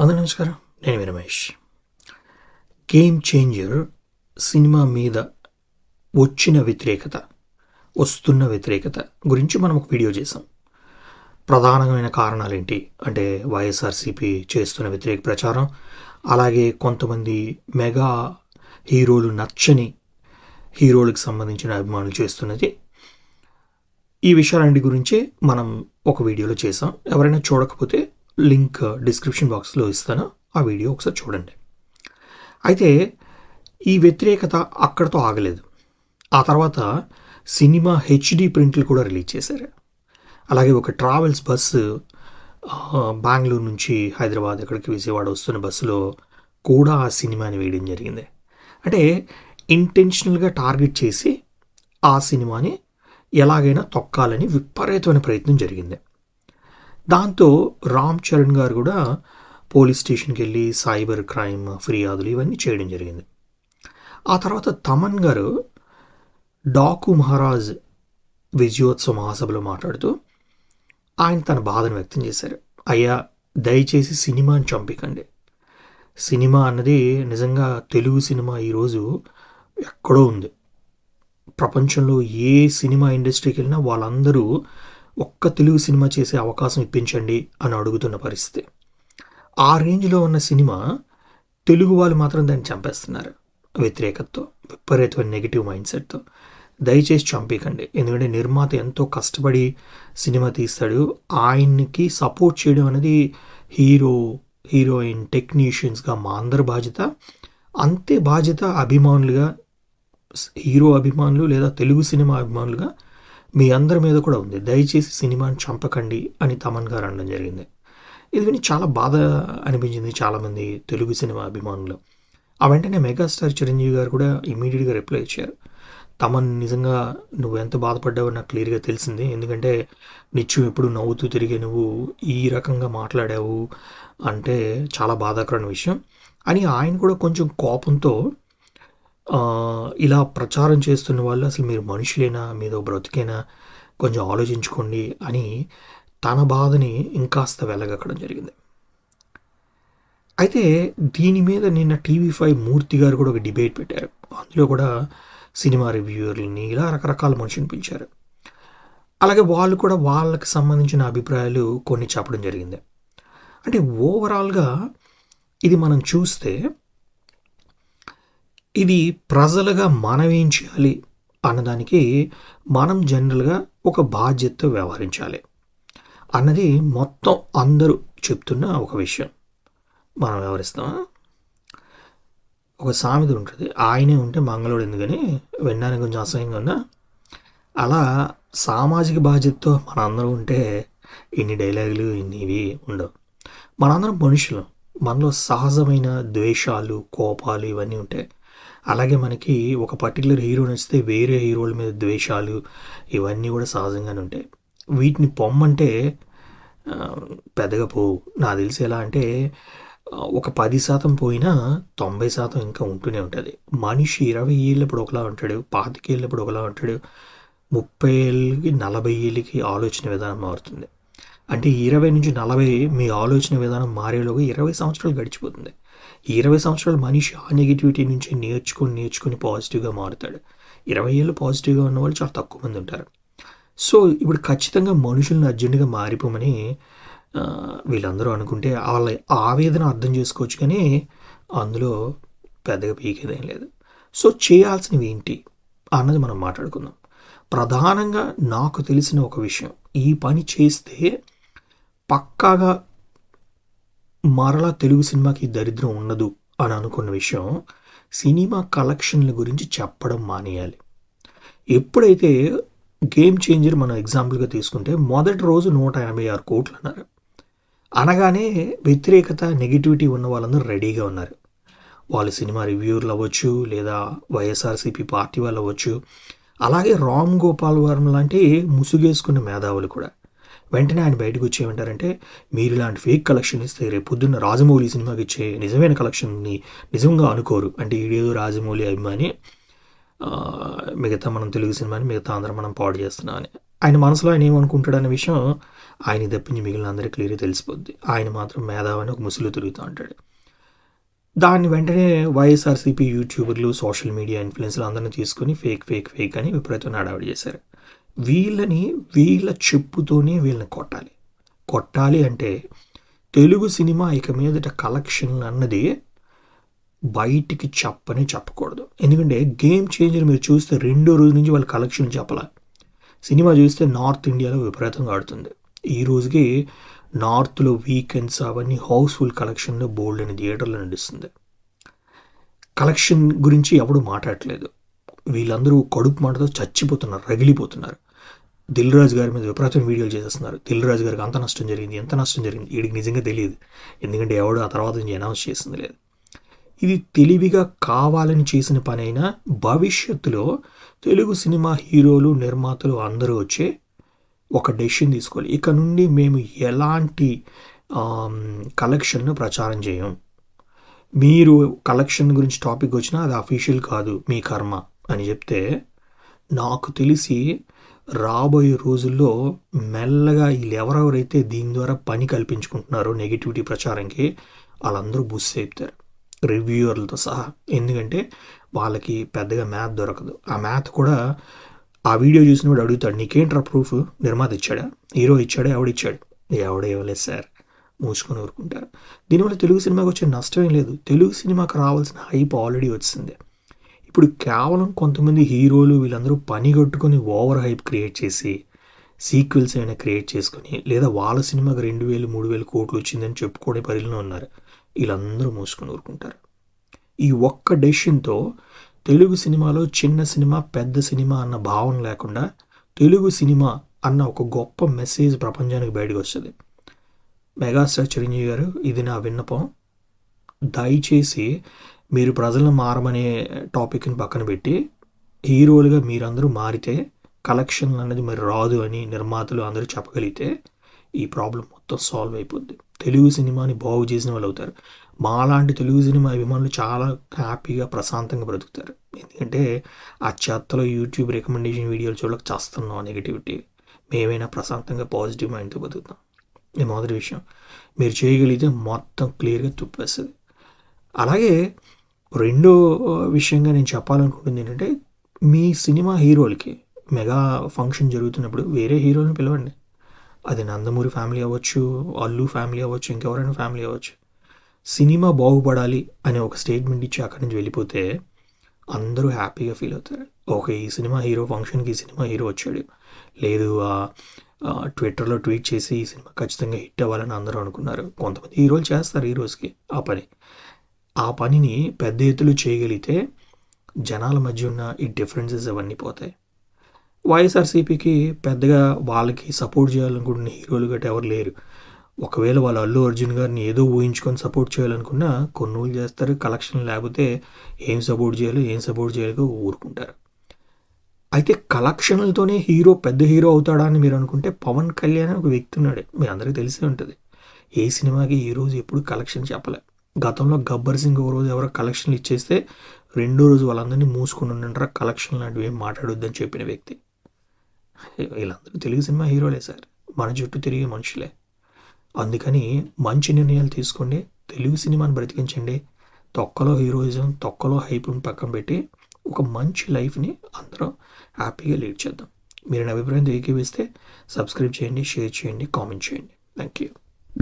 అందరూ నమస్కారం. నేను రమేష్. గేమ్ చేంజర్ సినిమా మీద వచ్చిన వ్యతిరేకత వస్తున్న వ్యతిరేకత గురించి మనం ఒక వీడియో చేసాం ప్రధానమైన కారణాలు ఏంటి? అంటే వైఎస్ఆర్సీపీ చేస్తున్న వ్యతిరేక ప్రచారం అలాగే కొంతమంది మెగా హీరోలు నచ్చని హీరోలకు సంబంధించిన అభిమానులు చేస్తున్నది. ఈ విషయాలన్నిటి గురించే మనం ఒక వీడియోలో చేసాం ఎవరైనా చూడకపోతే లింక్ డిస్క్రిప్షన్ బాక్స్లో ఇస్తాను. ఆ వీడియో ఒకసారి చూడండి. అయితే ఈ వ్యతిరేకత అక్కడతో ఆగలేదు. ఆ తర్వాత సినిమా హెచ్డి ప్రింట్లు కూడా రిలీజ్ చేశారు. అలాగే ఒక ట్రావెల్స్ బస్సు బెంగళూరు నుంచి హైదరాబాద్ ఎక్కడికి విజయవాడ వస్తున్న బస్సులో కూడా ఆ సినిమాని వేయడం జరిగింది. అంటే ఇంటెన్షనల్గా టార్గెట్ చేసి ఆ సినిమాని ఎలాగైనా తొక్కాలని విపరీతమైన ప్రయత్నం జరిగింది. దాంతో రామ్ చరణ్ గారు కూడా పోలీస్ స్టేషన్కి వెళ్ళి సైబర్ క్రైమ్ ఫిర్యాదులు ఇవన్నీ చేయడం జరిగింది. ఆ తర్వాత తమన్ గారు డాకు మహారాజ్ విజయోత్సవ మహాసభలో మాట్లాడుతూ ఆయన తన బాధను వ్యక్తం చేశారు. అయ్యా దయచేసి సినిమాని చంపికండి. సినిమా అన్నది నిజంగా తెలుగు సినిమా ఈరోజు ఎక్కడో ఉంది. ప్రపంచంలో ఏ సినిమా ఇండస్ట్రీకి వెళ్ళినా వాళ్ళందరూ ఒక్క తెలుగు సినిమా చేసే అవకాశం ఇప్పించండి అని అడుగుతున్న పరిస్థితి. ఆ రేంజ్లో ఉన్న సినిమా తెలుగు వాళ్ళు మాత్రం దాన్ని చంపేస్తున్నారు. వ్యతిరేకతతో విపరీతమైన నెగిటివ్ మైండ్ సెట్తో దయచేసి చంపేయకండి. ఎందుకంటే నిర్మాత ఎంతో కష్టపడి సినిమా తీస్తాడు. ఆయనకి సపోర్ట్ చేయడం అనేది హీరో హీరోయిన్ టెక్నీషియన్స్గా మా అందరి బాధ్యత. అంతే బాధ్యత అభిమానులుగా హీరో అభిమానులు లేదా తెలుగు సినిమా అభిమానులుగా మీ అందరి మీద కూడా ఉంది. దయచేసి సినిమాని చంపకండి అని తమన్ గారు అనడం జరిగింది. ఇది విని చాలా బాధ అనిపించింది చాలామంది తెలుగు సినిమా అభిమానులు. ఆ వెంటనే మెగాస్టార్ చిరంజీవి గారు కూడా ఇమీడియట్గా రిప్లై ఇచ్చారు. తమన్ నిజంగా నువ్వు ఎంత బాధపడ్డావో నాకు క్లియర్గా తెలిసింది. ఎందుకంటే నిత్యం ఎప్పుడు నవ్వుతూ తిరిగే నువ్వు ఈ రకంగా మాట్లాడావు అంటే చాలా బాధాకరమైన విషయం. అని ఆయన కూడా కొంచెం కోపంతో ఇలా ప్రచారం చేస్తున్న వాళ్ళు అసలు మీరు మనుషులేనా? మీదో బ్రతికేనా? కొంచెం ఆలోచించుకోండి అని తన బాధని ఇంకాస్త వెళ్ళగక్కడం జరిగింది. అయితే దీని మీద నిన్న టీవీ ఫైవ్ మూర్తి గారు కూడా ఒక డిబేట్ పెట్టారు. అందులో కూడా సినిమా రివ్యూవర్లని ఇలా రకరకాల మనుషుని పిలిచారు. అలాగే వాళ్ళు కూడా వాళ్ళకి సంబంధించిన అభిప్రాయాలు కొన్ని చెప్పడం జరిగింది. అంటే ఓవరాల్గా ఇది మనం చూస్తే ఇది ప్రజలుగా మనం ఏం చేయాలి అన్నదానికి మనం జనరల్గా ఒక బాధ్యతతో వ్యవహరించాలి. అన్నది మొత్తం అందరూ చెప్తున్న ఒక విషయం. మనం వ్యవహరిస్తామా? ఒక సామెత ఉంటుంది. ఆయనే ఉంటే మంగళోడు ఎందుకని? వినడానికి కొంచెం అసహ్యంగా ఉందా? అలా సామాజిక బాధ్యతతో మనందరం ఉంటే ఇన్ని డైలాగులు ఇన్ని ఇవి ఉండవు. మనందరం మనుషులం. మనలో సహజమైన ద్వేషాలు కోపాలు ఇవన్నీ ఉంటాయి. అలాగే మనకి ఒక పర్టికులర్ హీరో నచ్చితే వేరే హీరోల మీద ద్వేషాలు ఇవన్నీ కూడా సహజంగానే ఉంటాయి. వీటిని పొమ్మంటే పెద్దగా పోవు. నాకు తెలిసి ఎలా అంటే ఒక పది శాతం పోయినా తొంభై శాతం ఇంకా ఉంటూనే ఉంటుంది. మనిషి ఇరవై ఏళ్ళప్పుడు ఒకలా ఉంటాడు పాతికేళ్ళప్పుడు ఒకలా ఉంటాడు ముప్పై ఏళ్ళకి నలభై ఏళ్ళకి ఆలోచన విధానం మారుతుంది. అంటే ఇరవై నుంచి నలభై మీ ఆలోచన విధానం మారేలోగా ఇరవై సంవత్సరాలు గడిచిపోతుంది. ఈ ఇరవై సంవత్సరాలు మనిషి ఆ నెగిటివిటీ నుంచి నేర్చుకొని నేర్చుకొని పాజిటివ్గా మారుతాడు. ఇరవై ఏళ్ళు పాజిటివ్గా ఉన్న వాళ్ళు చాలా తక్కువ మంది ఉంటారు. సో ఇప్పుడు ఖచ్చితంగా మనుషుల్ని అర్జెంటుగా మారిపోమని వీళ్ళందరూ అనుకుంటే వాళ్ళ ఆవేదన అర్థం చేసుకోవచ్చు కానీ అందులో పెద్దగా పీకేదేం లేదు. సో చేయాల్సినవి ఏంటి అన్నది మనం మాట్లాడుకుందాం. ప్రధానంగా నాకు తెలిసిన ఒక విషయం. ఈ పని చేస్తే పక్కాగా మరలా తెలుగు సినిమాకి దరిద్రం ఉండదు అని అనుకున్న విషయం సినిమా కలెక్షన్ల గురించి చెప్పడం మానేయాలి. ఎప్పుడైతే గేమ్ చేంజర్ మనం ఎగ్జాంపుల్గా తీసుకుంటే మొదటి రోజు నూట ఎనభై ఆరు కోట్లు అన్నారు. అనగానే వ్యతిరేకత నెగిటివిటీ ఉన్న వాళ్ళందరూ రెడీగా ఉన్నారు. వాళ్ళ సినిమా రివ్యూర్లు అవ్వచ్చు లేదా వైఎస్ఆర్సీపీ పార్టీ వాళ్ళు అవ్వచ్చు. అలాగే రామ్ గోపాల్ వర్మ లాంటి ముసుగేసుకున్న మేధావులు కూడా. వెంటనే ఆయన బయటకు వచ్చి ఏమంటారంటే మీరు ఇలాంటి ఫేక్ కలెక్షన్ ఇస్తే రేపు పొద్దున్న రాజమౌళి సినిమాకి ఇచ్చే నిజమైన కలెక్షన్ని నిజంగా అనుకోరు. అంటే ఈడేదో రాజమౌళి అభిమాని మిగతా మనం తెలుగు సినిమాని మిగతా అందరం మనం పాడు చేస్తున్నామని ఆయన మనసులో ఆయన ఏమనుకుంటాడు అనే విషయం ఆయన తప్పించి మిగిలిన అందరికీ క్లియర్గా తెలిసిపోద్ది. ఆయన మాత్రం మేధావని ఒక ముసులు తిరుగుతూ ఉంటాడు. దాన్ని వెంటనే వైఎస్ఆర్సీపీ యూట్యూబర్లు సోషల్ మీడియా ఇన్ఫ్లుయెన్స్లు అందరిని తీసుకొని ఫేక్ ఫేక్ ఫేక్ అని విపరీతం హడావిడి చేశారు. వీళ్ళని వీళ్ళ చెప్పుతోనే వీళ్ళని కొట్టాలి. కొట్టాలి అంటే తెలుగు సినిమా ఇక మీదట కలెక్షన్ అన్నది బయటికి చెప్పని చెప్పకూడదు. ఎందుకంటే గేమ్ చేంజర్ మీరు చూస్తే రెండో రోజు నుంచి వాళ్ళ కలెక్షన్ చెప్పాల. సినిమా చూస్తే నార్త్ ఇండియాలో విపరీతంగా ఆడుతుంది. ఈ రోజుకి నార్త్లో వీకెండ్స్ అవన్నీ హౌస్ఫుల్ కలెక్షన్లో బోల్డ్ అని థియేటర్లో నడుస్తుంది. కలెక్షన్ గురించి ఎవడు మాట్లాడట్లేదు. వీళ్ళందరూ కడుపు మాటతో చచ్చిపోతున్నారు రగిలిపోతున్నారు. దిల్ రాజు గారి మీద విపరీతం వీడియోలు చేసేస్తున్నారు. దిల్ రాజు గారికి అంత నష్టం జరిగింది ఎంత నష్టం జరిగింది? వీడికి నిజంగా తెలియదు. ఎందుకంటే ఎవడు ఆ తర్వాత నుంచి అనౌన్స్ చేసింది లేదు. ఇది తెలివిగా కావాలని చేసిన పని అయినా భవిష్యత్తులో తెలుగు సినిమా హీరోలు నిర్మాతలు అందరూ వచ్చే ఒక డెసిషన్ తీసుకోవాలి. ఇక నుండి మేము ఎలాంటి కలెక్షన్ను ప్రచారం చేయం? మీరు కలెక్షన్ గురించి టాపిక్ వచ్చినా అది అఫీషియల్ కాదు మీ కర్మ అని చెప్తే నాకు తెలిసి రాబోయే రోజుల్లో మెల్లగా వీళ్ళు ఎవరెవరైతే దీని ద్వారా పని కల్పించుకుంటున్నారో నెగిటివిటీ ప్రచారంకి వాళ్ళందరూ బుస్ అయిపోతారు. రివ్యూయర్లతో సహా. ఎందుకంటే వాళ్ళకి పెద్దగా మ్యాథ్ దొరకదు. ఆ మ్యాథ్ కూడా ఆ వీడియో చూసినప్పుడు అడుగుతాడు నీకేంట్రా ప్రూఫ్ నిర్మాత ఇచ్చాడా? హీరో ఇచ్చాడా? ఎవడిచ్చాడు? ఎవడ ఇవ్వలేదు సార్. మూసుకొని ఊరుకుంటారు. దీనివల్ల తెలుగు సినిమాకి వచ్చే నష్టం ఏం లేదు. తెలుగు సినిమాకి రావాల్సిన హైప్ ఆల్రెడీ వచ్చింది. ఇప్పుడు కేవలం కొంతమంది హీరోలు వీళ్ళందరూ పని కట్టుకొని ఓవర్ హైప్ క్రియేట్ చేసి సీక్వెల్స్ అయినా క్రియేట్ చేసుకొని లేదా వాళ్ళ సినిమాకి రెండు వేలు మూడు వేలు కోట్లు వచ్చిందని చెప్పుకోవడే పరిధిలో ఉన్నారు. వీళ్ళందరూ మూసుకొని ఊరుకుంటారు. ఈ ఒక్క డెసిషన్తో తెలుగు సినిమాలో చిన్న సినిమా పెద్ద సినిమా అన్న భావన లేకుండా తెలుగు సినిమా అన్న ఒక గొప్ప మెసేజ్ ప్రపంచానికి బయటకు వస్తుంది. మెగాస్టార్ చిరంజీవి గారు ఇది నా విన్నపం. దయచేసి మీరు ప్రజలను మారమనే టాపిక్ని పక్కన పెట్టి హీరోలుగా మీరందరూ మారితే కలెక్షన్ అనేది మరి రాదు అని నిర్మాతలు అందరూ చెప్పగలిగితే ఈ ప్రాబ్లం మొత్తం సాల్వ్ అయిపోద్ది. తెలుగు సినిమాని బాగు చేసిన వాళ్ళు అవుతారు. మాలాంటి తెలుగు సినిమా అభిమానులు చాలా హ్యాపీగా ప్రశాంతంగా బ్రతుకుతారు. ఎందుకంటే ఆ చెత్తలో యూట్యూబ్ రికమెండేషన్ వీడియోలు చూడక చేస్తున్నాం నెగిటివిటీ. మేమైనా ప్రశాంతంగా పాజిటివ్ మైండ్తో బతుకుతాం ఇది మొదటి విషయం. మీరు చేయగలిగితే మొత్తం క్లియర్గా తుప్పేస్తుంది. అలాగే రెండో విషయంగా నేను చెప్పాలనుకుంటుంది ఏంటంటే మీ సినిమా హీరోలకి మెగా ఫంక్షన్ జరుగుతున్నప్పుడు వేరే హీరోని పిలవండి. అది నందమూరి ఫ్యామిలీ అవ్వచ్చు అల్లు ఫ్యామిలీ అవ్వచ్చు ఇంకెవరైనా ఫ్యామిలీ అవ్వచ్చు. సినిమా బాగుపడాలి అనే ఒక స్టేట్మెంట్ ఇచ్చి అక్కడి నుంచి వెళ్ళిపోతే అందరూ హ్యాపీగా ఫీల్ అవుతారు. ఓకే ఈ సినిమా హీరో ఫంక్షన్కి ఈ సినిమా హీరో వచ్చాడు. లేదు ట్విట్టర్లో ట్వీట్ చేసి ఈ సినిమా ఖచ్చితంగా హిట్ అవ్వాలని అందరూ అనుకున్నారు. కొంతమంది హీరోలు చేస్తారు హీరోస్కి ఆ పని. ఆ పనిని పెద్ద ఎత్తులు చేయగలిగితే జనాల మధ్య ఉన్న ఈ డిఫరెన్సెస్ అవన్నీ పోతాయి. వైఎస్ఆర్సీపీకి పెద్దగా వాళ్ళకి సపోర్ట్ చేయాలనుకుంటున్న హీరోలు గట్రా ఎవరు లేరు. ఒకవేళ వాళ్ళు అల్లు అర్జున్ గారిని ఏదో ఊహించుకొని సపోర్ట్ చేయాలనుకున్నా కొన్నూలు చేస్తారు కలెక్షన్ లేకపోతే ఏం సపోర్ట్ చేయాలో ఏం సపోర్ట్ చేయాలో ఊరుకుంటారు. అయితే కలెక్షన్లతోనే హీరో పెద్ద హీరో అవుతాడా అని మీరు అనుకుంటే పవన్ కళ్యాణ్ ఒక వ్యక్తి ఉన్నాడు. మీ అందరికీ తెలిసే ఉంటుంది. ఏ సినిమాకి ఈ రోజు ఎప్పుడు కలెక్షన్ చెప్పలే. గతంలో గబ్బర్ సింగ్ ఒక రోజు ఎవరో కలెక్షన్లు ఇచ్చేస్తే రెండో రోజు వాళ్ళందరినీ మూసుకుని ఉండంటారా కలెక్షన్ లాంటివి ఏం మాట్లాడొద్దని చెప్పిన వ్యక్తి. వీళ్ళందరూ తెలుగు సినిమా హీరోలే సార్. మన చుట్టూ తిరిగే మనుషులే. అందుకని మంచి నిర్ణయాలు తీసుకోండి తెలుగు సినిమాని బ్రతికించండి తొక్కలో హీరోయిజం తొక్కలో హైప్ని పక్కన పెట్టి ఒక మంచి లైఫ్ని అందరం హ్యాపీగా లీడ్ చేద్దాం. మీరు నా అభిప్రాయం ఏకీవిస్తే సబ్స్క్రైబ్ చేయండి షేర్ చేయండి కామెంట్ చేయండి. Thank you